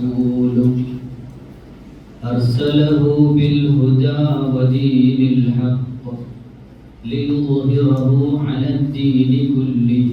ورسوله أرسله بالهدى ودين الحق ليظهره على الدين كله.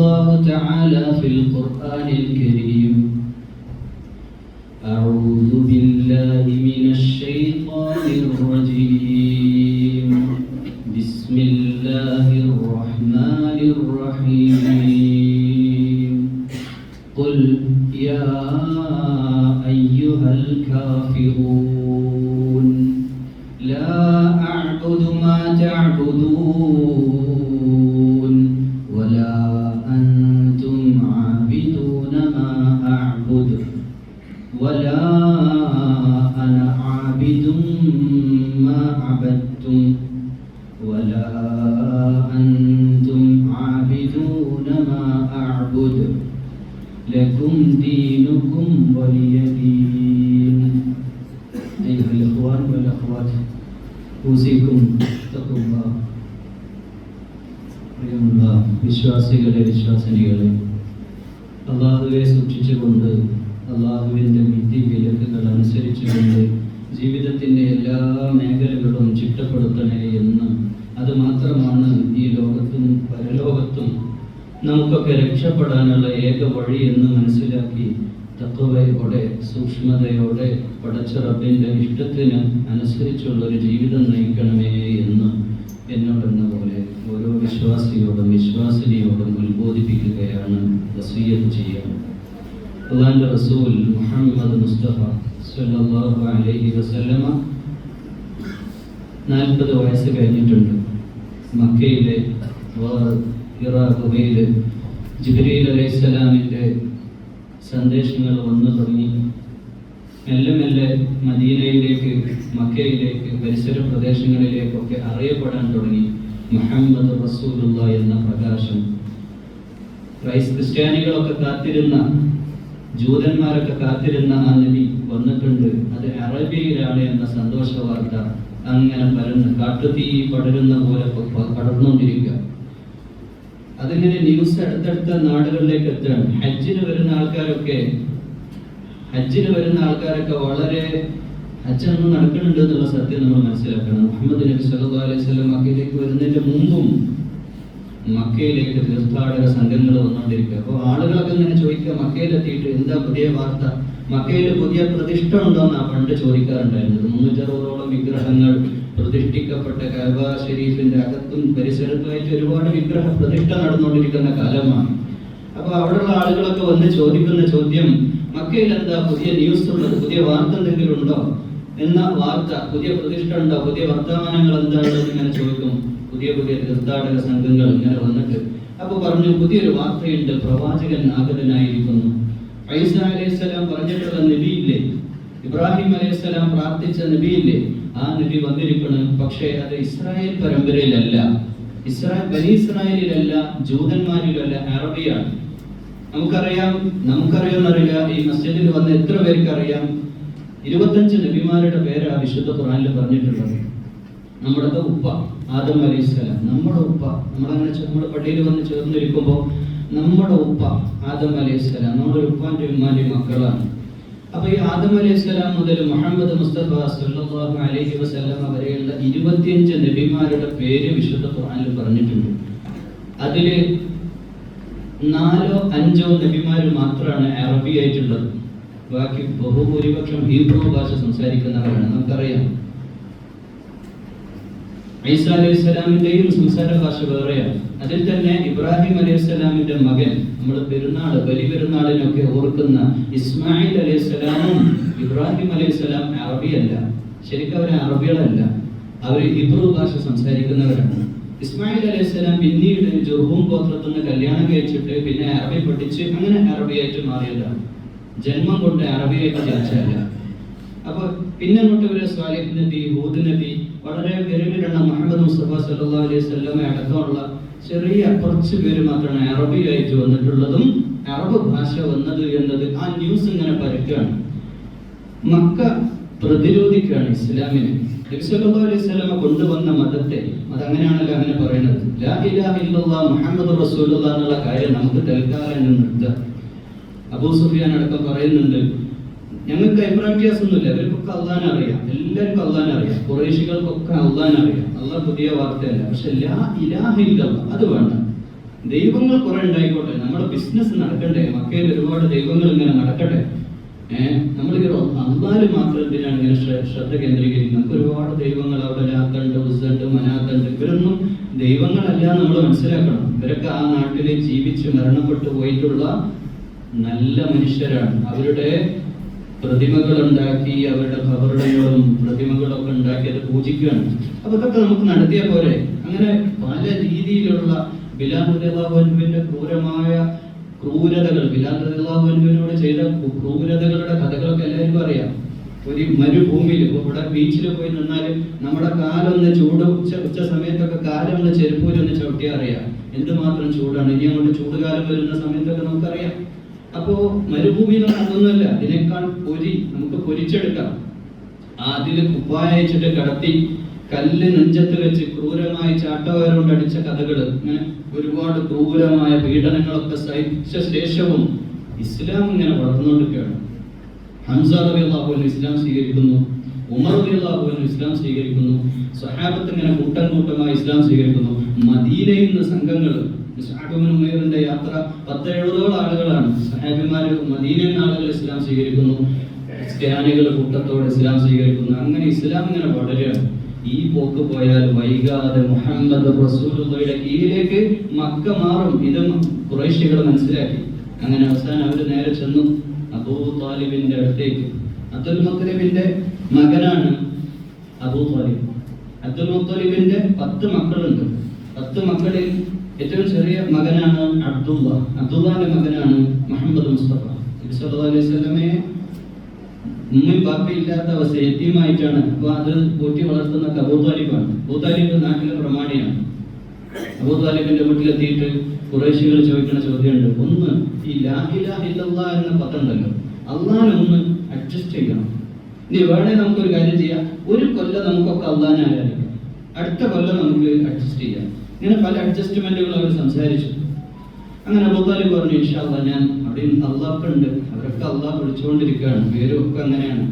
الله تعالى في القرآن الكريم. أعوذ بالله من الشيطان الرجيم. بسم الله الرحمن الرحيم. قل يا أيها الكافرون ഈ ലോകത്തും പരലോകത്തും. നമുക്കൊക്കെ രക്ഷപ്പെടാനുള്ള ഏക വഴി എന്ന് മനസ്സിലാക്കി തത്വതയോടെ സൂക്ഷ്മതയോടെ പടച്ച റബ്ബിന്റെ ഇഷ്ടത്തിന് അനുസരിച്ചുള്ള ഒരു ജീവിതം നയിക്കണമേ എന്ന് എന്നോടെന്ന പോലെ ഓരോ വിശ്വാസിയോടും വിശ്വാസിനിയോടും ഉത്ബോധിപ്പിക്കുകയാണ് വസീയത്ത് ചെയ്യാൻ. അള്ളാന്റെ റസൂൽ മുഹമ്മദ് മുസ്തഫ സല്ലല്ലാഹു അലൈഹി വസല്ലമ നാൽപ്പത് വയസ്സ് കഴിഞ്ഞിട്ടുണ്ട്. മക്കയിലെ ഇറാഖുബയിൽ ഗുഹയിൽ ജിബ്രീൽ അലൈഹിസ്സലാമിന്റെ സന്ദേശങ്ങൾ വന്നു തുടങ്ങി. മെല്ലെ മെല്ലെ മദീനയിലേക്ക് മക്കയിലേക്ക് പരിസര പ്രദേശങ്ങളിലേക്കൊക്കെ അറിയപ്പെടാൻ തുടങ്ങി. മുഹമ്മദ് റസൂലുള്ള എന്ന പ്രകാശം. ക്രൈസ് ക്രിസ്ത്യാനികളൊക്കെ കാത്തിരുന്ന ജൂതന്മാരൊക്കെ കാത്തിരുന്ന ആ നബി വന്നിട്ടുണ്ട്. അത് അറബിയിലാണ് എന്ന സന്തോഷ വാർത്ത അങ്ങനെ പരന്ന് കാട്ടുതീ പടരുന്ന പോലെ പടർന്നുകൊണ്ടിരിക്കുക. അതിങ്ങനെ ന്യൂസ് അടുത്തടുത്ത നാടുകളിലേക്ക് എത്തണം ഹജ്ജിന് വരുന്ന ആൾക്കാരൊക്കെ ഹജ്ജിന് വരുന്ന ആൾക്കാരൊക്കെ വളരെ ഹജ്ജൊന്നും നടക്കുന്നുണ്ട് എന്നുള്ള സത്യം നമ്മൾ മനസ്സിലാക്കണം. മുഹമ്മദ് നബി സല്ലല്ലാഹു അലൈഹി വസല്ലം മക്കയിലേക്ക് വരുന്നതിന്റെ മുമ്പും മക്കയിലേക്ക് തീർത്ഥാടക സംഘങ്ങൾ വന്നുകൊണ്ടിരിക്കുക. അപ്പോൾ ആളുകളൊക്കെ ഇങ്ങനെ ചോദിക്കുക മക്കയിലെത്തിയിട്ട് എന്താ പുതിയ വാർത്ത? മക്കയിൽ പുതിയ പ്രതിഷ്ഠ ഉണ്ടോന്നാ പണ്ട് ചോദിക്കാറുണ്ടായിരുന്നത്. മുന്നൂറ്ററുപതോളം വിഗ്രഹങ്ങൾ പ്രതിഷ്ഠിക്കപ്പെട്ട കഅബ ഷെരീഫിന്റെ അകത്തും പരിസരത്തുമായിട്ട് ഒരുപാട് വിഗ്രഹ പ്രതിഷ്ഠ നടന്നുകൊണ്ടിരിക്കുന്ന കാലമാണ്. അപ്പോൾ അവിടെയുള്ള ആളുകളൊക്കെ വന്ന് ചോദിക്കുന്ന ചോദ്യം മക്കയിൽ എന്താ പുതിയ ന്യൂസ് ഉള്ളത്? പുതിയ വാർത്ത എന്തെങ്കിലും ഉണ്ടോ? എന്ന വാർത്ത പുതിയ പ്രതിഷ്ഠ ഉണ്ടോ? പുതിയ വർത്തമാനങ്ങൾ എന്താണെന്ന് ഇങ്ങനെ ചോദിക്കും. പുതിയ പുതിയ തീർത്ഥാടക സംഘങ്ങൾ ഇങ്ങനെ വന്നിട്ട് അപ്പൊ പറഞ്ഞു പുതിയൊരു വാർത്തയുണ്ട്. പ്രവാചകൻ ആഗതനായിരിക്കുന്നു. ഐസ അലൈഹിസ്സലാം പറഞ്ഞിട്ടുള്ള നബിയില്ലേ? ഇബ്രാഹിം അലൈഹിസ്സലാം പ്രാർത്ഥിച്ച നബിയില്ലേ? ആ നബി വന്നിരിക്കുന്നു പക്ഷേ അത് ഇസ്രായേൽ പരമ്പരയിലല്ല. ഇസ്രായേൽ ബനി ഇസ്രായേലിലല്ല ജൂതന്മാരിലല്ല അറബിയാണ്. നമുക്കറിയാം നമുക്കറിയാമെന്നറിയില്ല ഈ മസ്ജിദിൽ വന്ന എത്ര പേർക്ക് അറിയാം ഇരുപത്തഞ്ച് നബിമാരുടെ പേരാണ് വിശുദ്ധ ഖുറാനിൽ പറഞ്ഞിട്ടുള്ളത്. നമ്മുടെ ഉപ്പ. ആദം അലൈഹിസ്സലാം നമ്മുടെ ഉപ്പ നമ്മളങ്ങനെ നമ്മുടെ പള്ളിയിൽ വന്ന് ചേർന്നിരിക്കുമ്പോൾ നമ്മുടെ ഉപ്പ ആദം അലൈഹിസ്സലാം നമ്മുടെ ഉപ്പാന്റെ ഉമ്മാന്റെ മക്കളാണ്. അപ്പൊ ഈ ആദം അലൈഹിസ്സലാം മുതൽ മുഹമ്മദ് മുസ്തഫ സല്ലല്ലാഹു അലൈഹി വസല്ലം വരെയുള്ള ഇരുപത്തിയഞ്ച് നബിമാരുടെ പേര് വിശുദ്ധ ഖുർആനിൽ പറഞ്ഞിട്ടുണ്ട്. അതിൽ നാലോ അഞ്ചോ നബിമാർ മാത്രമാണ് അറബി ആയിട്ടുള്ളത്. ബാക്കി ബഹുഭൂരിപക്ഷം ഹീബ്രു ഭാഷ സംസാരിക്കുന്നവരാണ്. നമുക്കറിയാം. ഈസ അലൈഹി സ്വലാമിന്റെയും വേറെയാണ്. അതിൽ തന്നെ ഇബ്രാഹിം അലൈഹി സ്വലാമിന്റെ മകൻ നമ്മൾ പെരുന്നാൾ ബലി പെരുന്നാളിനൊക്കെ ഓർക്കുന്ന ഇസ്മായിൽ അലൈഹി സ്വലാമും ഇബ്രാഹിം അലൈഹി സ്വലാം അറബിയല്ല. ശരിക്കും അവർ അറബികളല്ല. അവർ ഹിബ്രു ഭാഷ സംസാരിക്കുന്നവരാണ്. ഇസ്മായിൽ അലൈഹി സ്വലാം പിന്നീട് ജുർഹൂം ഗോത്രത്തിൽ നിന്ന് കല്യാണം കഴിച്ചിട്ട് പിന്നെ അറബി പഠിച്ച് അങ്ങനെ അറബിയായിട്ട് മാറിയതാണ്. ജന്മം കൊണ്ട് അറബിയായിട്ട് ജനിച്ചല്ല അപ്പൊ പിന്നെ അങ്ങോട്ട് ഇവർ സ്വാലിഹ് നബി ഹൂദ് നബി വളരെ വിരലിലെണ്ണ മുഹമ്മദ് മുസ്തഫ സല്ലാ അലൈഹി വസല്ലമ അടക്കമുള്ള ചെറിയ കുറച്ച് പേര് മാത്രമാണ് അറബിയായിട്ട് വന്നിട്ടുള്ളതും അറബ് ഭാഷ വന്നത് എന്നത് ആ ന്യൂസ് ഇങ്ങനെ പരക്കുകയാണ്. മക്ക പ്രതിരോധിക്കുകയാണ് ഇസ്ലാമിനെ. നബി സല്ലല്ലാഹു അലൈഹി കൊണ്ടുവന്ന മതത്തെ അതങ്ങനെയാണല്ലോ അങ്ങനെ പറയുന്നത്. ലാ മുഹമ്മദ് റസൂലുള്ള എന്നുള്ള കാര്യം നമുക്ക് തൽക്കാലം നിർത്തുക അബൂ സുഫിയാൻ അടക്കം പറയുന്നുണ്ട് ഞങ്ങൾക്ക് അഭിപ്രായ വ്യത്യാസമൊന്നുമില്ല. ഇവർക്കൊക്കെ അള്ളാൻ അറിയാം. എല്ലാവർക്കും അള്ളാൻ അറിയാം. കുറേശികൾക്കൊക്കെ അള്ളാൻ അറിയാം. അള്ളാഹ് പുതിയ വാർത്തയല്ല. പക്ഷെ ലാ ഇലാഹ ഇല്ലല്ലാഹ് അത് വേണ്ട. ദൈവങ്ങൾ കുറെ ഉണ്ടായിക്കോട്ടെ. നമ്മുടെ ബിസിനസ് നടക്കണ്ടേ? മക്കയിൽ ഒരുപാട് ദൈവങ്ങൾ ഇങ്ങനെ നടക്കട്ടെ? ഏഹ് നമ്മൾ അള്ളാൽ മാത്രം എന്തിനാണ് ഇങ്ങനെ ശ്ര- ശ്രദ്ധ കേന്ദ്രീകരിക്കുന്നത്? നമുക്ക് ഒരുപാട് ദൈവങ്ങൾ അവിടെ ലാത്തുണ്ട് ഉസുണ്ട് മനാത്തുണ്ട് ഇവരൊന്നും ദൈവങ്ങളല്ല നമ്മൾ മനസ്സിലാക്കണം. ഇവരൊക്കെ ആ നാട്ടിൽ ജീവിച്ച് മരണപ്പെട്ടു പോയിട്ടുള്ള നല്ല മനുഷ്യരാണ്. അവരുടെ പ്രതിമകൾ ഉണ്ടാക്കി അവരുടെ ഖബറുടകളും പ്രതിമകളൊക്കെ ഉണ്ടാക്കി അത് പൂജിക്കുകയാണ്. അതൊക്കെ നമുക്ക് നടത്തിയ പോലെ അങ്ങനെ പല രീതിയിലുള്ള ബിലാഹുവിന്റെ ക്രൂരമായ ക്രൂരതകൾ ബിലാഹുവിനോട് ചെയ്ത ക്രൂ- ക്രൂരതകളുടെ കഥകളൊക്കെ എല്ലാവർക്കും അറിയാം. ഒരു മരുഭൂമിയിൽ ഇപ്പൊ ഇവിടെ ബീച്ചിൽ പോയി നിന്നാൽ നമ്മുടെ കാലൊന്ന് ചൂട് ഉച്ച ഉച്ച സമയത്തൊക്കെ കാലൊന്ന് ചെരുപ്പൂരൊന്ന് ചവിട്ടിയാൽ അറിയാം. എന്തുമാത്രം ചൂടാണ്? ഇനി അങ്ങോട്ട് ചൂടുകാലം വരുന്ന സമയത്തൊക്കെ നമുക്കറിയാം. അപ്പോ മരുഭൂമി എന്ന് അതൊന്നുമല്ല അതിനേക്കാൾ പൊരി നമുക്ക് പൊരിച്ചെടുക്കാം. ആ അതിൽ കുപ്പായച്ചിട്ട് കടത്തി കല്ല് നെഞ്ചത്ത് വെച്ച് ക്രൂരമായി ചാട്ടവാരോണ്ട് അടിച്ച കഥകൾ ഇങ്ങനെ ഒരുപാട് ക്രൂരമായ പീഡനങ്ങളൊക്കെ സഹിച്ച ശേഷവും ഇസ്ലാം ഇങ്ങനെ വളർന്നുകൊണ്ടിരിക്കുകയാണ്. ഹംസ റബി അൻഹു ഇസ്ലാം സ്വീകരിക്കുന്നു ഉമർ റബി അൻഹു ഇസ്ലാം സ്വീകരിക്കുന്നു സഹാബത്ത് ഇങ്ങനെ കൂട്ടം കൂട്ടമായി ഇസ്ലാം സ്വീകരിക്കുന്നു. മദീനയിൽ നിന്ന് സംഘങ്ങൾ ഉമൈറിന്റെ യാത്ര പത്ത് എഴുപതോളം ആളുകളാണ്. സഹാബിമാര് മദീനൻ ആളുകൾ ഇസ്ലാം സ്വീകരിക്കുന്നു. ക്രിസ്ത്യാനികൾ കൂട്ടത്തോടെ ഇസ്ലാം സ്വീകരിക്കുന്നു. അങ്ങനെ ഇസ്ലാം ഇങ്ങനെ വളരുകയാണ്. ഈ പോക്ക് പോയാൽ വൈകാതെ മുഹമ്മദ് റസൂലുള്ളയുടെ കീഴിലേക്ക് മക്ക മാറും. ഇത് കുറേശ്യകൾ മനസ്സിലാക്കി. അങ്ങനെ അവസാനം അവർ നേരെ ചെന്നു. അബൂ താലിബിന്റെ അടുത്തേക്ക്. അബ്ദുൽ മുത്തലിബിന്റെ മകനാണ് അബൂ താലിബ്. അബ്ദുൽ മുത്തലിബിന്റെ പത്ത് മക്കളുണ്ട്. പത്ത് മക്കളിൽ ഏറ്റവും ചെറിയ മകനാണ് അബ്ദുള്ള. അബ്ദുള്ളാന്റെ മകനാണ് മുഹമ്മദ് മുസ്തഫ. നബി അലൈഹി വസല്ലമയെ ഉമ്മയും ബാപ്പയും ഇല്ലാത്ത അവസ്ഥ എത്തിയുമായിട്ടാണ്. അപ്പൊ അത് പോറ്റി വളർത്തുന്ന അബൂതാലിബാണ് അബൂതാലിബ് അബൂ താലിബ് നാട്ടിലെ പ്രമാണിയാണ്. അബൂതാലിബിന്റെ വീട്ടിലെത്തിയിട്ട് കുറേശികൾ ചോദിക്കുന്ന ചോദ്യമുണ്ട്. ഒന്ന് ഈ ലാ ഇലാഹ ഇല്ലല്ലാഹ് എന്ന പത്രം ഉണ്ടല്ലോ. അള്ളാനെ ഒന്ന് അഡ്ജസ്റ്റ് ചെയ്യണം. ഇനി വേണേ നമുക്കൊരു കാര്യം ചെയ്യാം. ഒരു കൊല്ലം നമുക്കൊക്കെ അള്ളാനെ ആരാധിക്കാം. അടുത്ത കൊല്ലം നമുക്ക് അഡ്ജസ്റ്റ് ചെയ്യാം. ഇങ്ങനെ പല അഡ്ജസ്റ്റ്മെന്റുകൾ അവർ സംസാരിച്ചു. അങ്ങനെ അബൂതാലി പറഞ്ഞു ഇൻഷാല്ല ഞാൻ അവിടെ അള്ളാഹ് ഉണ്ട്. അവരൊക്കെ അള്ളാഹ് വിളിച്ചുകൊണ്ടിരിക്കുകയാണ്. ഒക്കെ അങ്ങനെയാണ്.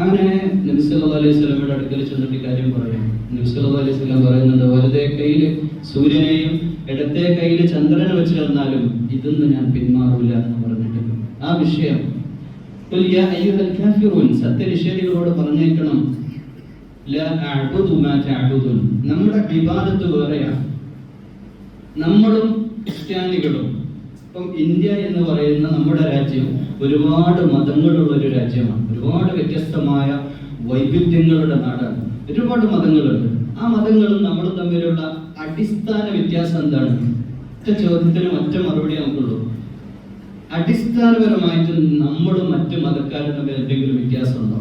അങ്ങനെ നബി സല്ലല്ലാഹു അലൈഹി സ്വലമയുടെ അടുക്കൽ ചെന്നിട്ട് കാര്യം പറയാം. നബി സല്ലല്ലാഹു അലൈഹി സ്വലം പറയുന്നുണ്ട് വലതേ കയ്യിൽ സൂര്യനെയും ഇടത്തെ കയ്യിൽ ചന്ദ്രനെ വെച്ച് തന്നാലും ഇതൊന്നും ഞാൻ പിന്മാറില്ല എന്ന് പറഞ്ഞിട്ട് ആ വിഷയം. സത്യനിഷേധികളോട് പറഞ്ഞേക്കണം. നമ്മുടെ വിവാദത്ത് വേറെയാണ് നമ്മളും ക്രിസ്ത്യാനികളും ഇപ്പം ഇന്ത്യ എന്ന് പറയുന്ന നമ്മുടെ രാജ്യം ഒരുപാട് മതങ്ങളുള്ള ഒരു രാജ്യമാണ്. ഒരുപാട് വ്യത്യസ്തമായ വൈവിധ്യങ്ങളുടെ നാടാണ്. ഒരുപാട് മതങ്ങളുണ്ട്. ആ മതങ്ങളും നമ്മൾ തമ്മിലുള്ള അടിസ്ഥാന വ്യത്യാസം എന്താണ്? ഒറ്റ ചോദ്യത്തിന് ഒറ്റ മറുപടി നമുക്കുള്ളൂ. അടിസ്ഥാനപരമായിട്ട് നമ്മളും മറ്റു മതക്കാരും തമ്മിൽ എന്തെങ്കിലും വ്യത്യാസമുണ്ടോ?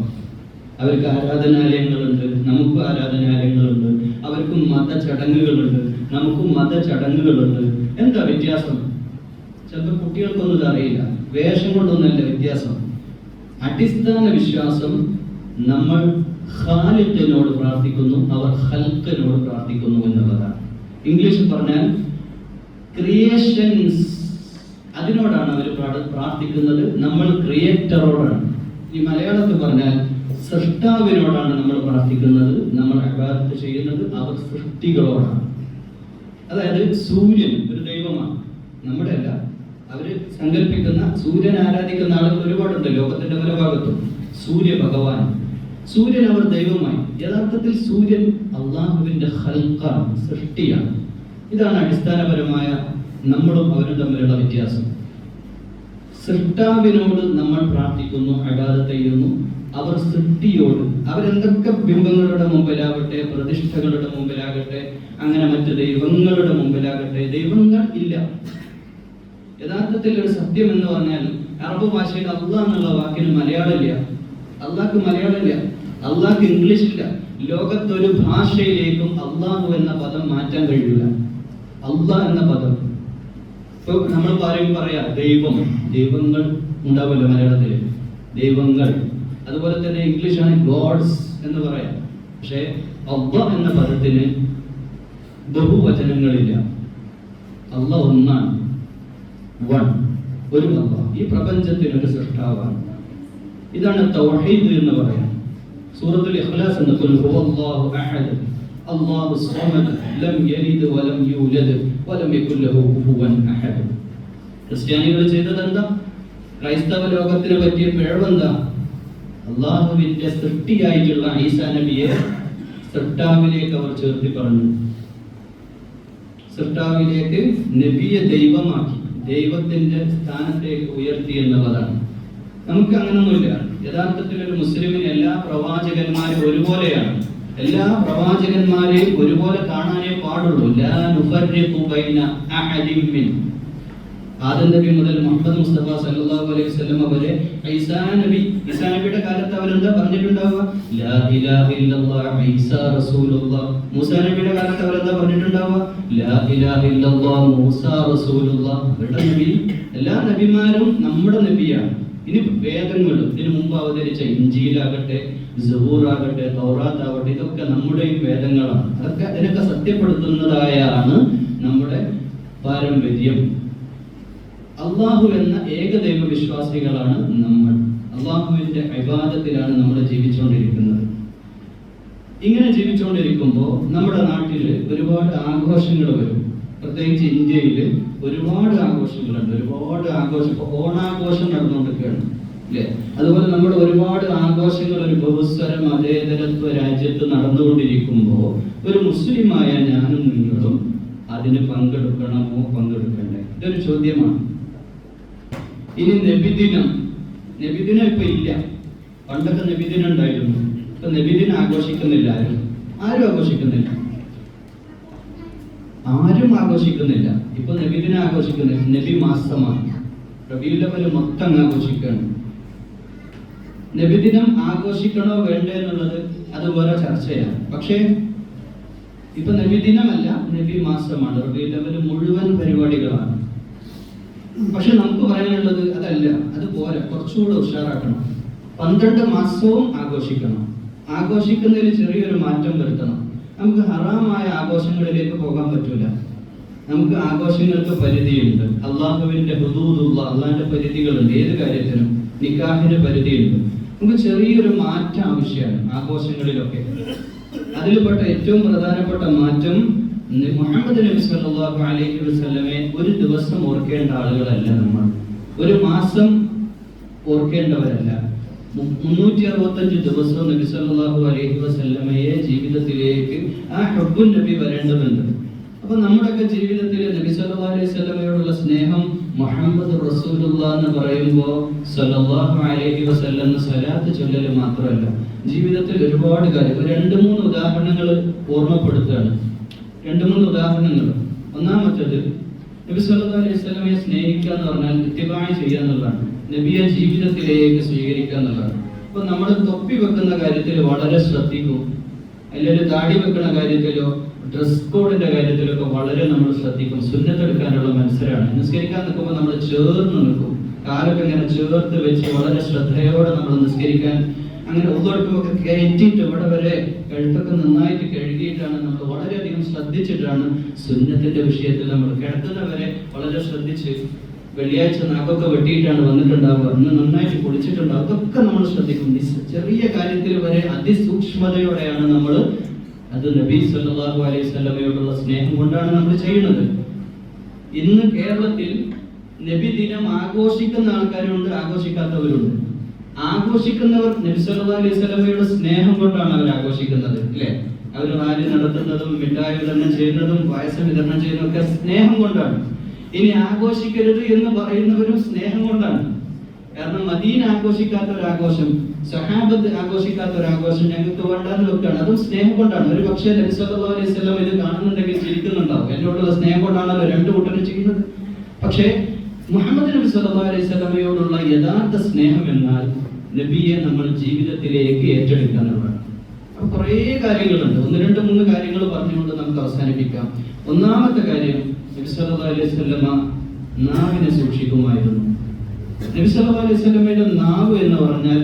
അവർക്ക് ആരാധനാലയങ്ങളുണ്ട് നമുക്കും ആരാധനാലയങ്ങളുണ്ട് അവർക്കും മതചടങ്ങുകളുണ്ട് നമുക്കും മതചടങ്ങുകളുണ്ട്. എന്താ വ്യത്യാസം? ചിലപ്പോൾ കുട്ടികൾക്കൊന്നും ഇത് അറിയില്ല വേഷം കൊണ്ടൊന്നല്ല വ്യത്യാസം. അടിസ്ഥാന വിശ്വാസം നമ്മൾ ഖാലിഖിനോട് പ്രാർത്ഥിക്കുന്നു അവർ ഹൽക്കിനോട് പ്രാർത്ഥിക്കുന്നു എന്നുള്ളതാണ്. ഇംഗ്ലീഷിൽ പറഞ്ഞാൽ ക്രിയേഷൻസ് അതിനോടാണ് അവർ പ്രാർത്ഥിക്കുന്നത് നമ്മൾ ക്രിയേറ്ററോടാണ് ഈ മലയാളത്തിൽ പറഞ്ഞാൽ സൃഷ്ടാവിനോടാണ് നമ്മൾ പ്രാർത്ഥിക്കുന്നത് നമ്മൾ അബാദത്ത് ചെയ്യുന്നത് അവർ സൃഷ്ടികളോടാണ്. അതായത് സൂര്യൻ ഒരു ദൈവമാണ്. നമ്മുടെ അല്ല അവർ സങ്കല്പിക്കുന്ന സൂര്യൻ ആരാധിക്കുന്ന ആളുകൾ ഒരുപാടുണ്ട് ലോകത്തിന്റെ പല ഭാഗത്തും. സൂര്യ ഭഗവാൻ. സൂര്യൻ അവർ ദൈവമായി. യഥാർത്ഥത്തിൽ സൂര്യൻ അള്ളാഹുവിന്റെ ഹൽക്കാണ് സൃഷ്ടിയാണ്. ഇതാണ് അടിസ്ഥാനപരമായ നമ്മളും അവരും തമ്മിലുള്ള വ്യത്യാസം. സൃഷ്ടാവിനോട് നമ്മൾ പ്രാർത്ഥിക്കുന്നു ചെയ്യുന്നു അവർ സൃഷ്ടിയോട് അവരെന്തൊക്കെ ബിംബങ്ങളുടെ മുമ്പിലാകട്ടെ പ്രതിഷ്ഠകളുടെ മുമ്പിലാകട്ടെ അങ്ങനെ മറ്റ് ദൈവങ്ങളുടെ മുമ്പിലാകട്ടെ ദൈവങ്ങൾ ഇല്ല. യഥാർത്ഥത്തിൽ ഒരു സത്യം എന്ന് പറഞ്ഞാൽ അറബ് ഭാഷയിൽ അള്ളാഹ് എന്നുള്ള വാക്കിന് മലയാളമില്ല. അള്ളാഹ്ക്ക് മലയാളമില്ല. അള്ളാഹ്ക്ക് ഇംഗ്ലീഷ് ഇല്ല ലോകത്തൊരു ഭാഷയിലേക്കും അള്ളാഹു എന്ന പദം മാറ്റാൻ കഴിയില്ല. അള്ളാഹ് എന്ന പദം. ഇപ്പൊ നമ്മൾ പറയും പറയാ ദൈവം. ദൈവങ്ങൾ ഉണ്ടാവുമല്ലോ മലയാളത്തിൽ ദൈവങ്ങൾ. അതുപോലെ തന്നെ ഇംഗ്ലീഷാണ് ഗോഡ്സ് എന്ന് പറയാം. പക്ഷേ അബ്ബ എന്ന പദത്തിന് ബഹുവചനങ്ങളില്ല. അല്ല ഒന്നാണ്. വൺ. ഒരു അബ്ബ ഈ പ്രപഞ്ചത്തിന് ഒരു സൃഷ്ടാവാണ്. ഇതാണ് തൗഹീദ് എന്ന് പറയാം. സൂറത്തുൽ ഇഖ്ലാസ് എന്ന് അഹദ്. അല്ലാഹു الصمد لم يلد ولم يولد ولم يكن له كفوا احد ക്രിസ്ത്യാനികൾ ചെയ്തത് എന്താ ക്രൈസ്തവ ലോകത്തിന് പറ്റിയ പിഴവെന്താ? അള്ളാഹുവിന്റെ സൃഷ്ടിയായിട്ടുള്ള ഈസാ നബിയെ സൃഷ്ടാവിലേക്ക് അവർ ചേർത്തി പറഞ്ഞു. സൃഷ്ടാവിലേക്ക് നബിയെ ദൈവമാക്കി. ദൈവത്തിന്റെ സ്ഥാനത്തേക്ക് ഉയർത്തി എന്നുള്ളതാണ്. നമുക്ക് അങ്ങനൊന്നുമില്ല യഥാർത്ഥത്തിൽ ഒരു മുസ്ലിമിന് എല്ലാ പ്രവാചകന്മാരും ഒരുപോലെയാണ്. എല്ലാ പ്രവാചകന്മാരെയും ഒരുപോലെ കാണാനേ പാടുള്ളൂ. ആദം നബി മുതൽ മുഹമ്മദ് മുസ്തഫ സല്ലല്ലാഹു അലൈഹി വസല്ലം വരെ ഈസാ നബി ഈസാ നബിയുടെ കാലത്ത് അവരെന്താ പറഞ്ഞിട്ടുണ്ടാവുക? ലാ ഇലാഹ ഇല്ലല്ലാഹ് ഈസാ റസൂലുള്ളാഹ് മൂസാ നബിയുടെ കാലത്ത് അവരെന്താ പറഞ്ഞിട്ടുണ്ടാവുക? ലാ ഇലാഹ ഇല്ലല്ലാഹ് മൂസാ റസൂലുള്ളാഹ് അവരുടെ നബി എല്ലാ നബിമാരും നമ്മുടെ നബിയാണ്. ഇനി വേദങ്ങൾ ഇതിനു മുമ്പ് അവതരിച്ച ഇഞ്ചിയിലാകട്ടെ ആകട്ടെ തൗറാത്ത് ആവട്ടെ ഇതൊക്കെ നമ്മുടെയും വേദങ്ങളാണ്. അതൊക്കെ അതിനൊക്കെ സത്യപ്പെടുത്തുന്നതായാണ് നമ്മുടെ പാരമ്പര്യം. അള്ളാഹു എന്ന ഏകദൈവ വിശ്വാസികളാണ് നമ്മൾ. അള്ളാഹുവിന്റെ അഭിവാദത്തിലാണ് നമ്മൾ ജീവിച്ചുകൊണ്ടിരിക്കുന്നത്. ഇങ്ങനെ ജീവിച്ചുകൊണ്ടിരിക്കുമ്പോൾ നമ്മുടെ നാട്ടിൽ ഒരുപാട് ആഘോഷങ്ങൾ വരും. പ്രത്യേകിച്ച് ഇന്ത്യയിൽ ഒരുപാട് ആഘോഷങ്ങളുണ്ട്. ഒരുപാട് ആഘോഷം. ഇപ്പൊ ഓണാഘോഷം നടന്നുകൊണ്ടിരിക്കുകയാണ്. അല്ലേ? അതുപോലെ നമ്മൾ ഒരുപാട് ആഘോഷങ്ങൾ ഒരു ബഹുസ്വര അതേതരത്വ രാജ്യത്ത് നടന്നുകൊണ്ടിരിക്കുമ്പോൾ ഒരു മുസ്ലിമായ ഞാനും നിങ്ങളും അതിന് പങ്കെടുക്കണമോ? പങ്കെടുക്കണ്ടേ? ഇതൊരു ചോദ്യമാണ്. ഇനി നബിദിനം. നബിദിനം ഇപ്പൊ ഇല്ല. പണ്ടൊക്കെ നബിദിനം ഉണ്ടായിരുന്നു. ഇപ്പൊ നബിദിനം ആഘോഷിക്കുന്നില്ല ആരും. ആരും ആഘോഷിക്കുന്നില്ല. ആരും ആഘോഷിക്കുന്നില്ല. ഇപ്പൊ നബിദിനം ആഘോഷിക്കുന്നു നബി മാസമാണ്. റബിയുല്ലവൽ മൊത്തം ആഘോഷിക്കുകയാണ് നബിദിനം ആഘോഷിക്കണോ വേണ്ടേ എന്നുള്ളത് അത് വേറെ ചർച്ചയാണ്. പക്ഷേ ഇപ്പൊ നബിദിനമല്ല നബി മാസമാണ്. റബിയുല്ലവൽ മുഴുവൻ പരിപാടികളാണ്. പക്ഷെ നമുക്ക് പറയാനുള്ളത് അതല്ല അത് പോരാ. കുറച്ചുകൂടെ ഉഷാറാക്കണം. പന്ത്രണ്ട് മാസവും ആഘോഷിക്കണം. ആഘോഷിക്കുന്നതിൽ ചെറിയൊരു മാറ്റം വരുത്തണം. നമുക്ക് ഹറാമായ ആഘോഷങ്ങളിലേക്ക് പോകാൻ പറ്റൂല. നമുക്ക് ആഘോഷങ്ങൾക്ക് പരിധിയുണ്ട്. അള്ളാഹുവിന്റെ ഹുദൂദുള്ള അള്ളാഹിന്റെ പരിധികളുണ്ട്. ഏത് കാര്യത്തിനും നിക്കാഹിന്റെ പരിധിയുണ്ട്. നമുക്ക് ചെറിയൊരു മാറ്റം ആവശ്യമാണ് ആഘോഷങ്ങളിലൊക്കെ. അതിൽപ്പെട്ട ഏറ്റവും പ്രധാനപ്പെട്ട മാറ്റം മുഹമ്മദ് നബി സല്ലല്ലാഹു അലൈഹി വസല്ലമയെ ഒരു ദിവസം ഓർക്കേണ്ട ആളുകളല്ല നമ്മൾ. ഒരു മാസം ഓർക്കേണ്ടവരല്ല. മുന്നൂറ്റി അറുപത്തഞ്ച് ദിവസവും നബി സല്ലല്ലാഹു അലൈഹി വസല്ലമയെ ജീവിതത്തിലേക്ക് ആ ഹബ്ബുൻ നബി വരേണ്ടതുണ്ട്. അപ്പൊ നമ്മുടെയൊക്കെ ജീവിതത്തിൽ നബി സല്ലല്ലാഹു അലൈഹി വസല്ലമയോടുള്ള സ്നേഹം മുഹമ്മദ് റസൂലുള്ള എന്ന് പറയുമ്പോൾ സല്ലല്ലാഹു അലൈഹി വസല്ലം സ്വലാത്ത് ചൊല്ലല് മാത്രമല്ല ജീവിതത്തിൽ ഒരുപാട് കാര്യം. രണ്ട് മൂന്ന് ഉദാഹരണങ്ങൾ ഓർമ്മപ്പെടുത്തുകയാണ്. രണ്ട് മൂന്ന് ഉദാഹരണങ്ങൾ ഒന്നാമത്തേത് നബി സല്ലല്ലാഹു അലൈഹി വസല്ലമയെ സ്നേഹിക്കുക എന്ന് പറഞ്ഞാൽ കൃത്യമായി ചെയ്യുക എന്നുള്ളതാണ്. നബിയെ ജീവിതത്തിലേക്ക് സ്വീകരിക്കുക എന്നുള്ളതാണ്. അപ്പൊ നമ്മൾ തൊപ്പി വെക്കുന്ന കാര്യത്തിൽ വളരെ ശ്രദ്ധിക്കും. അല്ലെങ്കിൽ താടി വെക്കുന്ന കാര്യത്തിലോ ഡ്രസ് കോഡിന്റെ കാര്യത്തിലൊക്കെ വളരെ നമ്മൾ ശ്രദ്ധിക്കും. സുന്നത്തെടുക്കാനുള്ള മത്സരമാണ്. നിസ്കരിക്കാൻ നിൽക്കുമ്പോൾ നമ്മൾ ചേർന്ന് നിൽക്കും. കാലൊക്കെ ഇങ്ങനെ ചേർത്ത് വെച്ച് വളരെ ശ്രദ്ധയോടെ നമ്മൾ നിസ്കരിക്കാൻ അങ്ങനെ ഒക്കെ കയറ്റിയിട്ട് ഇവിടെ വരെ കഴുത്തൊക്കെ നന്നായിട്ട് കഴുകിയിട്ടാണ് ശ്രദ്ധിച്ചിട്ടാണ് സുന്നത്തിന്റെ വിഷയത്തിൽ നമ്മൾ കിടത്തുന്നവരെ വളരെ ശ്രദ്ധിച്ച് വെള്ളിയാഴ്ച നാക്കൊക്കെ വെട്ടിയിട്ടാണ് വന്നിട്ടുണ്ടാവുക. അന്ന് നന്നായിട്ട് കുളിച്ചിട്ടുണ്ടാവും അതൊക്കെ നമ്മൾ ശ്രദ്ധിക്കും. ചെറിയ കാര്യത്തിൽ വരെ അതിസൂക്ഷ്മതയോടെയാണ് നമ്മൾ അത് നബി സല്ലല്ലാഹു അലൈഹി സ്വലമയോടുള്ള സ്നേഹം കൊണ്ടാണ് നമ്മൾ ചെയ്യുന്നത്. ഇന്ന് കേരളത്തിൽ നബി ദിനം ആഘോഷിക്കുന്ന ആൾക്കാരുണ്ട് ആഘോഷിക്കാത്തവരുണ്ട്. ആഘോഷിക്കുന്നവർ നബി സല്ലല്ലാഹു അലൈഹി സ്വലമയുടെ സ്നേഹം കൊണ്ടാണ് അവർ ആഘോഷിക്കുന്നത് അല്ലേ അവർ റാലി നടത്തുന്നതും മിഠായി വിതരണം ചെയ്യുന്നതും പായസം വിതരണം ചെയ്യുന്നതും ഒക്കെ സ്നേഹം കൊണ്ടാണ്. ഇനി ആഘോഷിക്കരുത് എന്ന് പറയുന്നവരും സ്നേഹം കൊണ്ടാണ്. കാരണം മദീൻ ആഘോഷിക്കാത്ത ഒരു ആഘോഷം സഹാബത്ത് ആഘോഷിക്കാത്ത ഒരു ആഘോഷം ഞങ്ങൾക്ക് വേണ്ടാന്ന് വെക്കുകയാണ് അതും സ്നേഹം കൊണ്ടാണ്. ഒരു പക്ഷേ നബി സല്ലല്ലാഹു അലൈഹി വസല്ലം ഇത് കാണുന്നുണ്ടെങ്കിൽ ചിരിക്കുന്നുണ്ടാവും. എന്നോടുള്ള സ്നേഹം കൊണ്ടാണല്ലോ രണ്ടു കൂട്ടരും ചെയ്യുന്നത് പക്ഷേ മുഹമ്മദ് നബി സല്ലല്ലാഹു അലൈഹി വസല്ലമയോടുള്ള യഥാർത്ഥ സ്നേഹം എന്നാൽ നബിയെ നമ്മൾ ജീവിതത്തിലേക്ക് ഏറ്റെടുക്കുക എന്നുള്ളതാണ്. കുറേ കാര്യങ്ങളുണ്ട്. ഒന്ന് രണ്ട് മൂന്ന് കാര്യങ്ങൾ പറഞ്ഞുകൊണ്ട് നമുക്ക് അവസാനിപ്പിക്കാം. ഒന്നാമത്തെ കാര്യം നാവിനെ സൂക്ഷിക്കുമായിരുന്നു. നബി സല്ലല്ലാഹു അലൈഹി വസല്ലമയുടെ നാവ് എന്ന് പറഞ്ഞാൽ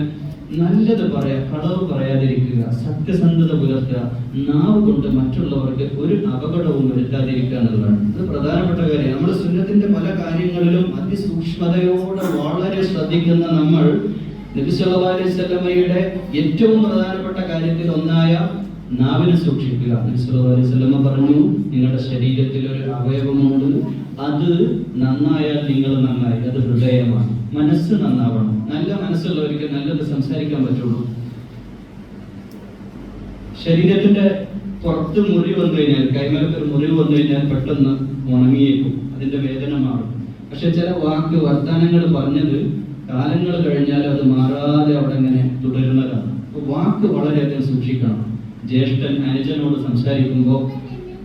നല്ലത് പറയാ കളവ് പറയാതിരിക്കുക സത്യസന്ധത പുലർത്തുക നാവ് കൊണ്ട് മറ്റുള്ളവർക്ക് ഒരു അപകടവും വരുത്താതിരിക്കുക എന്നുള്ളതാണ്. ഇത് പ്രധാനപ്പെട്ട കാര്യം. നമ്മുടെ സുന്നത്തിന്റെ പല കാര്യങ്ങളിലും അതിസൂക്ഷ്മതയോടെ വളരെ ശ്രദ്ധിക്കുന്ന നമ്മൾ നബി സല്ലല്ലാഹു അലൈഹി വസല്ലമയുടെ ഏറ്റവും പ്രധാനപ്പെട്ട കാര്യത്തിൽ ഒന്നായ നാവിനെ സൂക്ഷിക്കുക. നബി സല്ലല്ലാഹു അലൈഹി വസല്ലമ പറഞ്ഞു നിങ്ങളുടെ ശരീരത്തിൽ ഒരു അവയവമുണ്ട്. അത് നന്നായാൽ നിങ്ങൾ നന്നായി. അത് ഹൃദയമാണ്. മനസ്സ് നന്നാവണം. നല്ല മനസ്സുള്ളവർക്ക് നല്ലത് സംസാരിക്കാൻ പറ്റുള്ളൂ. ശരീരത്തിന്റെ പുറത്ത് മുറി വന്നു കഴിഞ്ഞാൽ കൈമലക്ക് ഒരു മുറിവ് വന്നു കഴിഞ്ഞാൽ പെട്ടെന്ന് ഉണങ്ങിയേക്കും. അതിന്റെ വേദന മാറും. പക്ഷെ ചില വാക്ക് വർത്തമാനങ്ങൾ പറഞ്ഞത് കാലങ്ങൾ കഴിഞ്ഞാൽ അത് മാറാതെ അവിടെ ഇങ്ങനെ തുടരുന്നതാണ് വാക്ക് വളരെയധികം സൂക്ഷിക്കണം. ജ്യേഷ്ഠൻ അനുജനോട് സംസാരിക്കുമ്പോൾ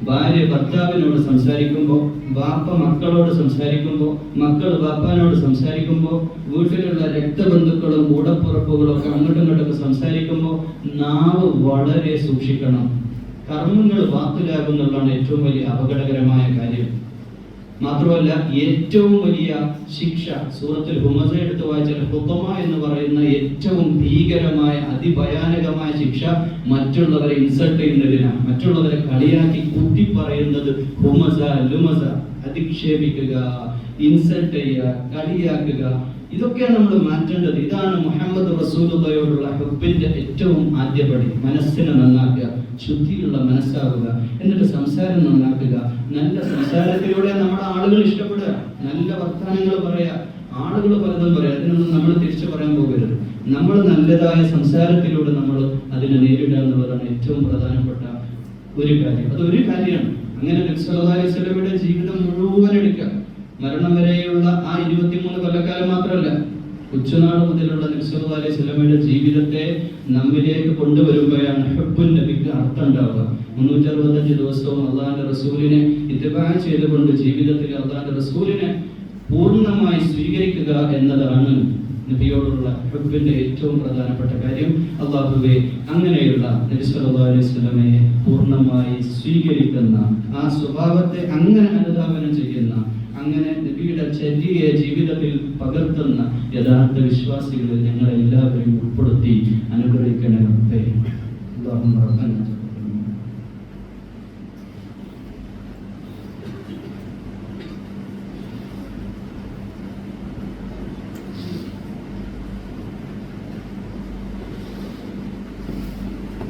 ഭാര്യ ഭർത്താവിനോട് സംസാരിക്കുമ്പോൾ ബാപ്പ മക്കളോട് സംസാരിക്കുമ്പോൾ മക്കൾ ബാപ്പാനോട് സംസാരിക്കുമ്പോൾ വീട്ടിലുള്ള രക്തബന്ധുക്കളും കൂടപ്പുറപ്പുകളും ഒക്കെ അങ്ങോട്ടും ഇങ്ങോട്ടൊക്കെ സംസാരിക്കുമ്പോൾ നാവ് വളരെ സൂക്ഷിക്കണം. കർമ്മങ്ങൾ വാക്കിലാകുന്നുള്ളതാണ് ഏറ്റവും വലിയ അപകടകരമായ കാര്യം. മാത്രമല്ല ഏറ്റവും വലിയ ശിക്ഷ സൂറത്തിൽ ഹുമസ എടുത്ത് വായിച്ചാൽ ഹുബമ എന്ന് പറയുന്ന ഏറ്റവും ഭീകരമായ അതിഭയാനകമായ ശിക്ഷ മറ്റുള്ളവരെ ഇൻസൾട്ട് ചെയ്യുന്നതിനാണ് മറ്റുള്ളവരെ കളിയാക്കി കുത്തി പറയുന്നത് ഹുമസ ലുമസ. അധിക്ഷേപിക്കുക ഇൻസൾട്ട് ചെയ്യുക കളിയാക്കുക ഇതൊക്കെയാണ് നമ്മൾ മാറ്റേണ്ടത്. ഇതാണ് മുഹമ്മദ് റസൂലുള്ളയോടുള്ള ഹുബിന്റെ ഏറ്റവും ആദ്യപടി മനസ്സിനെ നന്നാക്കുക ശുദ്ധിയുള്ള മനസ്സാവുക എന്നിട്ട് സംസാരം നന്നാക്കുക. നല്ല സംസാരത്തിലൂടെ നമ്മുടെ ആളുകൾ ഇഷ്ടപ്പെടുക. നല്ല വർത്തമാനങ്ങൾ പറയാ. ആളുകൾ പലതും പറയാം. അതിനൊന്നും നമ്മൾ തിരിച്ചു പറയാൻ പോകരുത്. നമ്മൾ നല്ലതായ സംസാരത്തിലൂടെ നമ്മൾ അതിനെ നേരിടുക എന്നുള്ളതാണ് ഏറ്റവും പ്രധാനപ്പെട്ട ഒരു കാര്യം. അത് ഒരു കാര്യമാണ്. അങ്ങനെ നബി സല്ലല്ലാഹു അലൈഹി ജീവിതം മുഴുവൻ എടുക്കുക മരണം വരെയുള്ള ആ ഇരുപത്തിമൂന്ന് കൊല്ലക്കാലം മാത്രമല്ല കൊച്ചുനാട് മുതലുള്ള നബി സല്ലല്ലാഹു അലൈഹി സ്വലമയുടെ ജീവിതത്തെ നമ്മിലേക്ക് കൊണ്ടുവരുമ്പോഴാണ് ഹബ്ബുൻ നബിക്ക് അർത്ഥം ഉണ്ടാവുക മുന്നൂറ്റി അറുപത്തഞ്ച് ദിവസവും അള്ളാഹിന്റെ റസൂലിനെ ഇത്തിബാ ചെയ്തുകൊണ്ട് ജീവിതത്തിൽ അള്ളാഹിന്റെ റസൂലിനെ പൂർണമായി സ്വീകരിക്കുക എന്നതാണ് നബിയോടുള്ള ഹബ്ബിന്റെ ഏറ്റവും പ്രധാനപ്പെട്ട കാര്യം. അള്ളാഹുവെ അങ്ങനെയുള്ള നബി സല്ലല്ലാഹു അലൈഹി പൂർണമായി സ്വീകരിക്കുന്ന ആ സ്വഭാവത്തെ അങ്ങനെ അനുധാപനം ചെയ്യുന്ന അങ്ങനെ നബിയുടെ ചര്യയെ ജീവിതത്തിൽ പകർത്തുന്ന യഥാർത്ഥ വിശ്വാസികളിൽ ഞങ്ങൾ എല്ലാവരെയും ഉൾപ്പെടുത്തി അനുഗ്രഹിക്കണേ റബ്ബേ അല്ലാഹുമ്മ റബ്ബന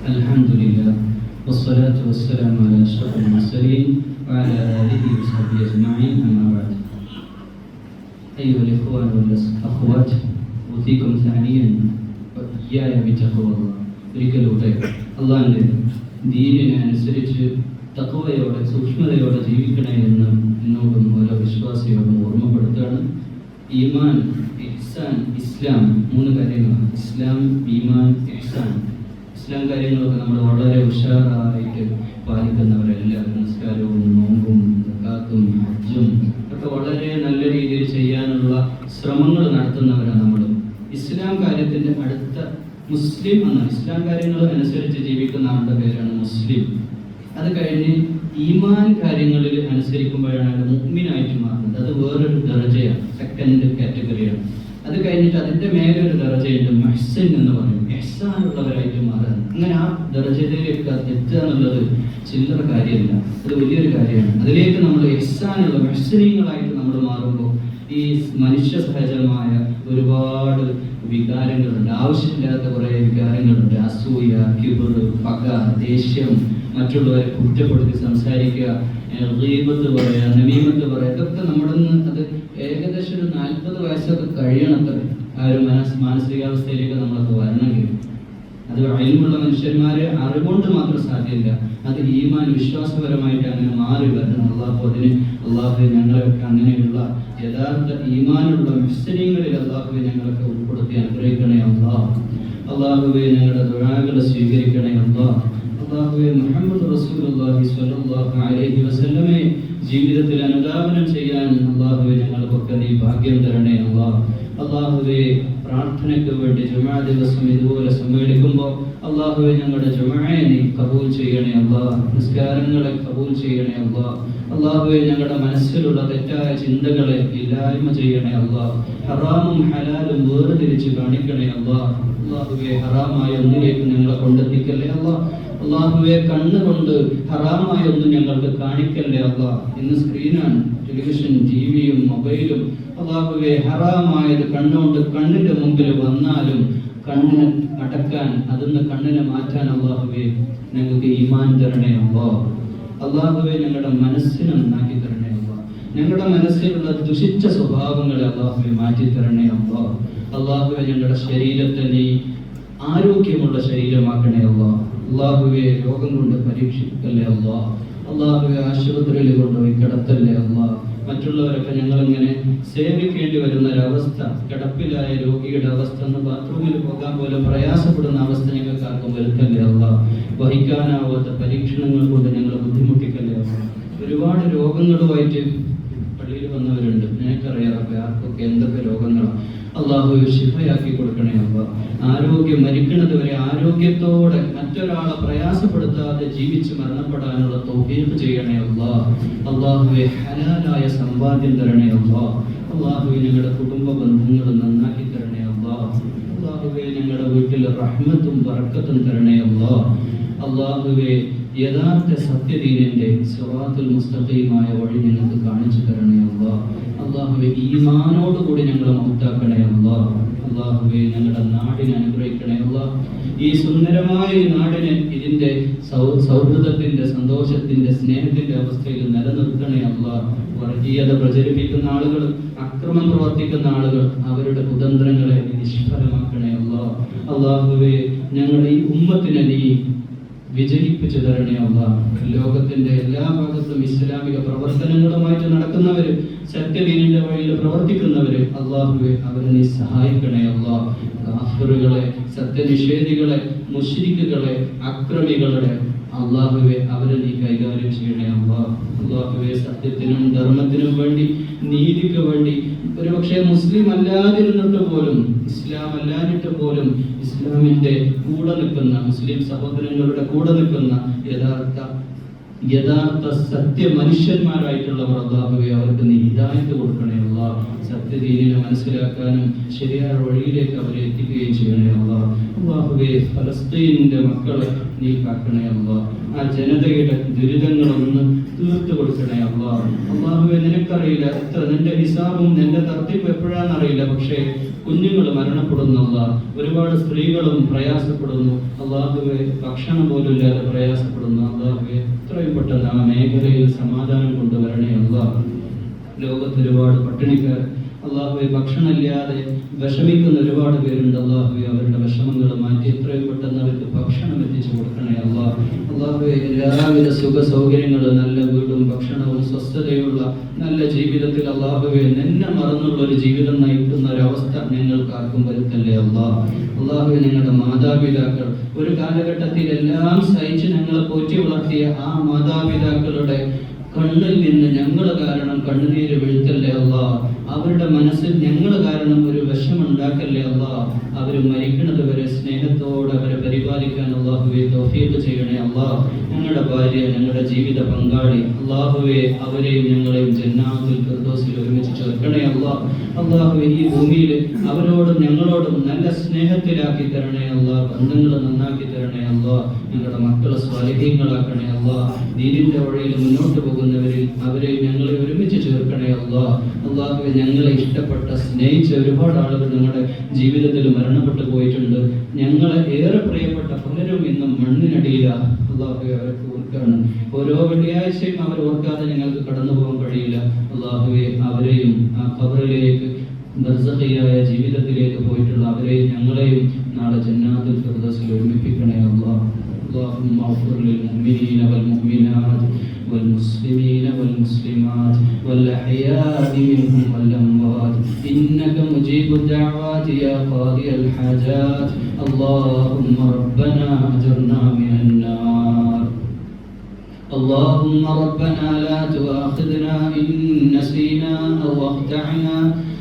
الحمد لله والصلاة والسلام على أشرف المرسلين وعلى آله وصحبه أجمعين الإخوان والأخوات أوصيكم ثانيا وإياي بتقوى الله ഒരിക്കലൂടെ അള്ളാഹിൻ്റെ ദീനിനെ അനുസരിച്ച് തത്വയോടെ സൂക്ഷ്മതയോടെ ജീവിക്കണേ എന്ന് എന്നോടും ഓരോ വിശ്വാസിയോടും ഓർമ്മപ്പെടുത്തുകയാണ് ഈമാൻ ഇഹ്സാൻ ഇസ്ലാം മൂന്ന് കാര്യങ്ങളാണ് ഇസ്ലാം ഈമാൻ ഇഹ്സാൻ ഇസ്ലാം കാര്യങ്ങളൊക്കെ നമ്മൾ വളരെ ഉഷാറായിട്ട് പാലിക്കുന്നവരെല്ലാവരും നമസ്കാരവും മുസ്ലിം എന്ന ഇസ്ലാം കാര്യങ്ങൾ അനുസരിച്ച് ജീവിക്കുന്ന ആളുടെ പേരാണ് മുസ്ലിം. അത് കഴിഞ്ഞ് ഈമാൻ കാര്യങ്ങളിൽ അനുസരിക്കുമ്പോഴാണ് മുഹ്മിനായിട്ട് മാറുന്നത്. അത് വേറൊരു ദർജയാണ് സെക്കൻഡ് കാറ്റഗറിയാണ് അത് കഴിഞ്ഞിട്ട് അതിന്റെ മേലെ ഒരു ദർജയുണ്ട് മെഹ്സൻ എന്ന് പറയും. മെഹ്സാനുള്ളവരായിട്ട് മാറുക. അങ്ങനെ ആ ദർജയിലേക്ക് എത്തുക എന്നുള്ളത് ചില്ലറ കാര്യമല്ല. അത് വലിയൊരു കാര്യമാണ്. അതിലേക്ക് നമ്മൾ എഹ്സാനുള്ള മെഹ്സനീയങ്ങളായിട്ട് നമ്മൾ മാറുമ്പോൾ ഈ മനുഷ്യ സഹജമായ ഒരുപാട് വികാരങ്ങളുണ്ട്. ആവശ്യമില്ലാത്ത കുറേ വികാരങ്ങളുണ്ട്. അസൂയ കിബർ പക ദേഷ്യം മറ്റുള്ളവരെ കുറ്റപ്പെടുത്തി സംസാരിക്കുക റീബത്ത് പറയുക നവീമത്ത് പറയുക ഇതൊക്കെ നമ്മുടെ അത് അത് ഏകദേശം ഒരു നാൽപ്പത് വയസ്സൊക്കെ കഴിയണത്ര ആ ഒരു മനസ് മാനസികാവസ്ഥയിലേക്ക് നമ്മളൊക്കെ വരണമെങ്കിൽ അത് അയൽമുള്ള മനുഷ്യന്മാരെ അറിവുകൊണ്ട് മാത്രം സാധ്യമല്ല അത് ഈമാൻ വിശ്വാസപരമായിട്ട് അങ്ങനെ മാറി വരണം അള്ളാഹു അതിന് അള്ളാഹു ഞങ്ങളെയൊക്കെ അങ്ങനെയുള്ള യഥാർത്ഥ ഈമാനുള്ള മിശ്രീങ്ങളിൽ അള്ളാഹു ഞങ്ങളൊക്കെ ഉൾപ്പെടുത്തി അനുഗ്രഹിക്കണേ അള്ളാഹ്. അള്ളാഹുവെ ഞങ്ങളുടെ ദുരാകളെ സ്വീകരിക്കണേ അള്ളാഹ്. അള്ളാഹുവെ മുഹമ്മദ് റസൂൽ അള്ളാഹി സ്വല്ലല്ലാഹു അലൈഹി വസല്ലമയെ ജീവിതത്തിൽ അനുദാപനം ചെയ്യാൻ അള്ളാഹുവെ ഞങ്ങൾക്കൊക്കെ നീ ഭാഗ്യം തരണേ അള്ളാഹ് അള്ളാഹുവെ പ്രാർത്ഥനയ്ക്ക് വേണ്ടി ജുമാ ദിവസം ഇതുപോലെ സമ്മേളിക്കുമ്പോൾ അള്ളാഹുവെ ഞങ്ങളുടെ ജുമായെ നീ കബൂൽ ചെയ്യണേ അള്ളാഹ് നിസ്കാരങ്ങളെ കബൂൽ ചെയ്യണേ അള്ളാഹ് അള്ളാഹുവെ ഞങ്ങളുടെ മനസ്സിലുള്ള തെറ്റായ ചിന്തകളെ ഇല്ലായ്മ ചെയ്യണേ അള്ളാഹ് ഹറാമും ഹലാലും വേർതിരിച്ച് കാണിക്കണേ അള്ളാഹ് അള്ളാഹുവെ ഹറാമായ ഒന്നിലേക്ക് ഞങ്ങളെ കൊണ്ടെത്തിക്കല്ലേ അള്ളാഹ് അള്ളാഹുവെ കണ്ണുകൊണ്ട് ഹറാമായ ഒന്നും ഞങ്ങൾക്ക് കാണിക്കല്ലേ അള്ളാഹ് ഇന്ന് സ്ക്രീനാണ് ടെലിവിഷൻ ടിവിയും മൊബൈലും. അള്ളാഹുവെ ഹറാമായത് കണ്ണുകൊണ്ട് കണ്ണിന്റെ മുമ്പിൽ വന്നാലും കണ്ണിനെ അടക്കാൻ അതിന്ന് കണ്ണിനെ മാറ്റാൻ അള്ളാഹുവെ ഞങ്ങൾക്ക് ഈമാൻ തരണേ അള്ളാഹ് അള്ളാഹുവെ ഞങ്ങളുടെ മനസ്സിനെ നന്നാക്കി തരണേ അള്ളാഹ് ഞങ്ങളുടെ മനസ്സിലുള്ള ദുഷിച്ച സ്വഭാവങ്ങളെ അള്ളാഹുവെ മാറ്റി തരണേ അള്ളാഹ് അള്ളാഹുവെ ഞങ്ങളുടെ ശരീരത്തെ നീ ആരോഗ്യമുള്ള ശരീരമാക്കണേ അള്ളാഹ് അള്ളാഹുവെ രോഗം കൊണ്ട് പരീക്ഷിക്കല്ലേ അള്ളാഹ് അള്ളാഹുവെ ആശുപത്രിയിൽ കൊണ്ടുപോയി കിടത്തല്ലേ അള്ളാഹ് മറ്റുള്ളവരൊക്കെ ഞങ്ങളിങ്ങനെ സേവിക്കേണ്ടി വരുന്ന ഒരവസ്ഥ കിടപ്പിലായ രോഗിയുടെ അവസ്ഥ എന്ന് ബാത്റൂമിൽ പോകാൻ പോലും പ്രയാസപ്പെടുന്ന അവസ്ഥ ഞങ്ങൾക്ക് ആർക്കും വരുത്തല്ലേ അല്ല വഹിക്കാനാവാത്ത പരീക്ഷണങ്ങൾ കൊണ്ട് ഞങ്ങൾ ബുദ്ധിമുട്ടിക്കല്ലേ ഒരുപാട് രോഗങ്ങളുമായിട്ട് പള്ളിയിൽ വന്നവരുണ്ട്. നിനക്കറിയാം ആർക്കൊക്കെ എന്തൊക്കെ രോഗങ്ങളാണ് അള്ളാഹു ശിഫയാക്കി കൊടുക്കണേ അമ്മ ആരോഗ്യം മരിക്കുന്നത് വരെ ആരോഗ്യത്തോടെ മറ്റൊരാളെ പ്രയാസപ്പെടുത്താതെ ജീവിച്ച് മരണപ്പെടാനുള്ള തൗഫീഖ് ചെയ്യണേ അമ്മ അള്ളാഹുവെ ഹലാലായ സമ്പാദ്യം തരണേ അമ്മ അള്ളാഹുവെ ഞങ്ങളുടെ കുടുംബ ബന്ധങ്ങൾ നന്നാക്കി തരണേ അമ്മ അള്ളാഹുവെ ഞങ്ങളുടെ വീട്ടിൽ റഹ്മത്തും വറക്കത്തും തരണേ അമ്മ അള്ളാഹുവെ യഥാർത്ഥ സത്യദീനിന്റെ സ്വഭാവത്തിൽ മുസ്തഫയുമായ വഴി ഞങ്ങൾക്ക് കാണിച്ചു തരണേ അല്ലാ അള്ളാഹുവെ ഈമാനോടുകൂടി ഞങ്ങളെ മുക്താക്കണേ അമ്മ അള്ളാഹുവെ ഞങ്ങളുടെ നാടിനെ അനുഗ്രഹിക്കണേ അമ്മ ഈ സുന്ദരമായ ഈ നാടിനെ ഇതിന്റെ സൗ- സൗഹൃദത്തിന്റെ സന്തോഷത്തിന്റെ സ്നേഹത്തിന്റെ അവസ്ഥയിൽ നിലനിർത്തണേ അമ്മ വർഗീയത പ്രചരിപ്പിക്കുന്ന ആളുകൾ അക്രമം പ്രവർത്തിക്കുന്ന ആളുകൾ അവരുടെ കുതന്ത്രങ്ങളെ നിഷ്ഫലമാക്കണേ അമ്മ അള്ളാഹുവെ ഞങ്ങളുടെ ഈ ഉമ്മത്തിനെ നീ വിജയിപ്പിച്ചു അല്ല ലോകത്തിന്റെ എല്ലാ ഭാഗത്തും ഇസ്ലാമിക പ്രവർത്തനങ്ങളുമായിട്ട് നടക്കുന്നവര് സത്യദീനിന്റെ വഴിയിൽ പ്രവർത്തിക്കുന്നവര് അള്ളാഹുവെ അവരെ സഹായിക്കണേ കാഫറുകളെ സത്യനിഷേധികളെ മുഷിരിക്കുകളെ അക്രമികളുടെ അള്ളാഹുവെ അവരെ നീ കൈകാര്യം ചെയ്യണേ അള്ളാഹ് അള്ളാഹുവെ സത്യത്തിനും ധർമ്മത്തിനും വേണ്ടി നീതിക്ക് വേണ്ടി. ഒരുപക്ഷെ മുസ്ലിം അല്ലാതിരുന്നിട്ട് പോലും ഇസ്ലാം അല്ലാതിട്ട് പോലും ഇസ്ലാമിന്റെ കൂടെ നിൽക്കുന്ന മുസ്ലിം സഹോദരങ്ങളുടെ കൂടെ നിൽക്കുന്ന യഥാർത്ഥ യഥാർത്ഥ സത്യ മനുഷ്യന്മാരായിട്ടുള്ളവർ അള്ളാഹുവെ അവർക്ക് നീ ഹിദായത്ത് കൊടുക്കണേ അള്ളാഹ് സത്യദീനെ മനസ്സിലാക്കാനും ശരിയായ വഴിയിലേക്ക് അവരെ എത്തിക്കുകയും ചെയ്യണേ അള്ളാഹ് അള്ളാഹുവെ ഫലസ്തീനിന്റെ മക്കളെ നീ കാക്കണേ അള്ളാഹ് ആ ജനതയുടെ ദുരിതങ്ങളൊന്ന് തീർത്തു കൊടുക്കണേ അള്ള. അള്ളാഹുവെ നിനക്കറിയില്ല എത്ര നിന്റെ ഹിസാബും നിന്റെ തർത്തിപ്പ് എപ്പോഴാണെന്നറിയില്ല പക്ഷേ കുഞ്ഞുങ്ങൾ മരണപ്പെടുന്നല്ല ഒരുപാട് സ്ത്രീകളും പ്രയാസപ്പെടുന്നു. അള്ളാഹുവെ ഭക്ഷണം പോലും ഇല്ലാതെ പ്രയാസപ്പെടുന്നു. അള്ളാഹുവെ എത്രയും പെട്ടെന്ന് ആ മേഖലയിൽ സമാധാനം കൊണ്ടുവരണേ അള്ളാഹ്. ലോകത്ത് ഒരുപാട് പട്ടിണിക്കാർ അള്ളാഹുവെ ഭക്ഷണമില്ലാതെ വിഷമിക്കുന്ന ഒരുപാട് പേരുണ്ട് അള്ളാഹുവെ. അവരുടെ വിഷമങ്ങൾ മാറ്റി എത്രയും പെട്ടെന്ന് അവർക്ക് ഭക്ഷണം എത്തിച്ചു കൊടുക്കണേ അള്ളാഹ്. അള്ളാഹുവെ എല്ലാവിധ സുഖ സൗകര്യങ്ങളും നല്ല വീടും ഭക്ഷണവും സ്വസ്ഥതയുള്ള നല്ല ജീവിതത്തിൽ അള്ളാഹുവെ നിന്നെ മറന്നുള്ള ഒരു ജീവിതം നയിക്കുന്ന ഒരവസ്ഥ ഞങ്ങൾക്ക് ആർക്കും വരുത്തല്ലേ അള്ളാഹ്. അള്ളാഹുവെ നിങ്ങളുടെ മാതാപിതാക്കൾ ഒരു കാലഘട്ടത്തിൽ എല്ലാം സഹിച്ച് ഞങ്ങളെ പോറ്റി വളർത്തിയ ആ മാതാപിതാക്കളുടെ കണ്ണിൽ നിന്ന് ഞങ്ങൾ കാരണം കണ്ണുനീര് വീഴ്ത്തല്ലേ അല്ല അവരുടെ മനസ്സിൽ ഞങ്ങൾ കാരണം ഒരു വിഷമുണ്ടാക്കല്ലേ അല്ല അവർ മരിക്കുന്നത് വരെ സ്നേഹത്തോടെ അവരെ പരിപാലിക്കാൻ അള്ളാഹുവെ തൗഫീഖ് ചെയ്യണേ അല്ല ഞങ്ങളുടെ ഭാര്യ ഞങ്ങളുടെ ജീവിത പങ്കാളി അള്ളാഹുവെ അവരെയും ഞങ്ങളെയും ജന്നാത്തിൽ ഫിർദൗസിൽ ഒരുമിച്ച് ചേർക്കണേ അല്ല അള്ളാഹുവെ ഈ ഭൂമിയിൽ അവരോടും ഞങ്ങളോടും നല്ല സ്നേഹത്തിലാക്കി തരണേ അല്ല ബന്ധങ്ങൾ നന്നാക്കി തരണേ അല്ല. ഞങ്ങളുടെ മക്കളെ സ്വാലിഹ്യങ്ങളാക്കണേ അല്ല. ദീനിന്റെ വഴിയിൽ മുന്നോട്ട് പോകുന്നവരിൽ അവരെ ഞങ്ങളെ ഒരുമിച്ച് ചേർക്കണേ അല്ല. അള്ളാഹുവെ ഞങ്ങളെ ഇഷ്ടപ്പെട്ട സ്നേഹിച്ച ഒരുപാട് ആളുകൾ ഞങ്ങളുടെ ജീവിതത്തിൽ മരണപ്പെട്ടു പോയിട്ടുണ്ട്. ഞങ്ങളെ ഏറെ പ്രിയപ്പെട്ട പലരും ഇന്നും മണ്ണിനടിയിലാണ് അള്ളാഹുവെ അവർക്ക് ഓർക്കാണ്. ഓരോ വെള്ളിയാഴ്ചയും അവർ ഓർക്കാതെ ഞങ്ങൾക്ക് കടന്നു പോകാൻ കഴിയില്ല. അള്ളാഹുവെ അവരെയും ആ ഖബറിലേക്ക് ബർസഖിയായ ജീവിതത്തിലേക്ക് പോയിട്ടുള്ള അവരെയും ഞങ്ങളെയും നാളെ ജന്നാത്തുൽ ഫിർദൗസിൽ ഒരുമിപ്പിക്കണേ അള്ളാഹ് اللهم اغفر للمؤمنين والمؤمنات والمسلمين والمسلمات والأحياء منهم والأموات إنك مجيب الدعوات يا قاضي الحاجات اللهم ربنا أجرنا من النار اللهم ربنا لا تؤاخذنا إن نسينا أو أخطأنا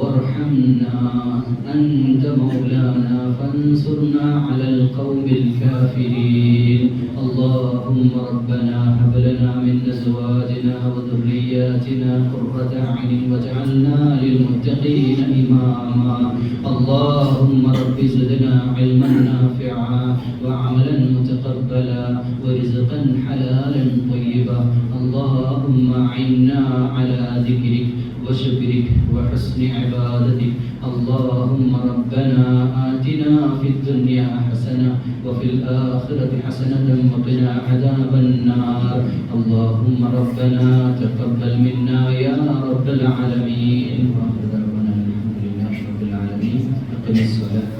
وارحمنا أنت مولانا فانصرنا على القوم الكافرين. اللهم ربنا هب لنا من أزواجنا وذرياتنا قرة أعين واجعلنا للمتقين إماما. اللهم رب زدنا علما نافعا وعملا متقبلا ورزقا حلالا طيبا. اللهم أعنا على ذكرك وشكرك وحسن عبادتك اللهم ربنا آتنا في الدنيا حسنة وفي الآخرة حسنة وقنا عذاب النار. اللهم ربنا تقبل منا يا رب العالمين. وآخر دعوانا الحمد لله رب العالمين. أقم الصلاة.